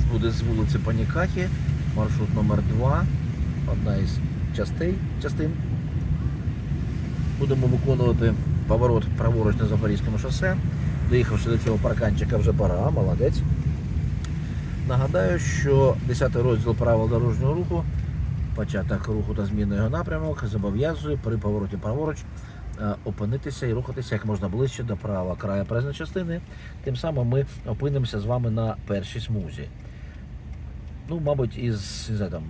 Виїзд буде з вулиці Панікахи, маршрут номер 2 одна із частей, частин. Будемо виконувати поворот праворуч на Запорізькому шосе. Доїхавши до цього парканчика вже пора, молодець. Нагадаю, що 10 розділ правил дорожнього руху, початок руху та зміни його напрямок зобов'язує при повороті праворуч е, опинитися і рухатися як можна ближче до правого краю проїзної частини. Тим самим ми опинимося з вами на першій смузі. Ну, мабуть, із не там,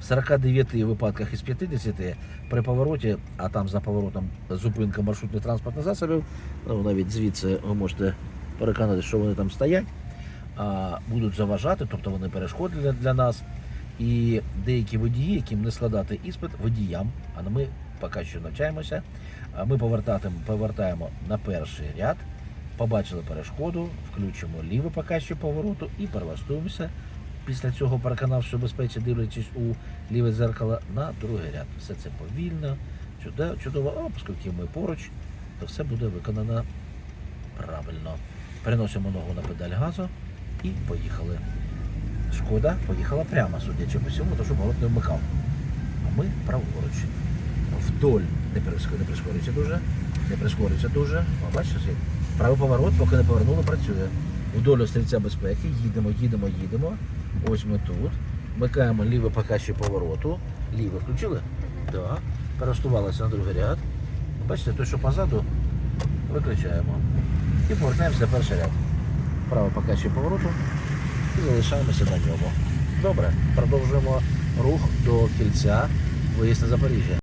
в 49 випадках із 50 при повороті, а там за поворотом зупинка маршрутних транспортних засобів, ну, навіть звідси ви можете переконати, що вони там стоять, а, будуть заважати, тобто вони перешкоди для, нас. І деякі водії, яким не складати іспит водіям, а ми поки що навчаємося, ми повертаємо на перший ряд, побачили перешкоду, включимо ліве поки повороту і перелаштуємося. Після цього переконавши в безпеці, дивлячись у ліве дзеркало на другий ряд. Все це повільно, чудово, а оскільки ми поруч, то все буде виконано правильно. Переносимо ногу на педаль газу і поїхали. Шкода поїхала прямо, судячи по всьому, тому що поворот не вмикав. А ми праворуч. Вдоль не прискорюється, дуже, не прискорюється дуже. Як правий поворот, поки не повернули, працює. Вдоль острівця безпеки, їдемо, їдемо, їдемо. Ось ми тут. Вмикаємо ліве покажче повороту. Ліве включили? Так. Перестувалися на другий ряд. Бачите, той, що позаду, виключаємо. І повертаємося на перший ряд. Право покажче повороту і залишаємося на ньому. Добре, продовжуємо рух до кільця, виїзд на Запоріжжя.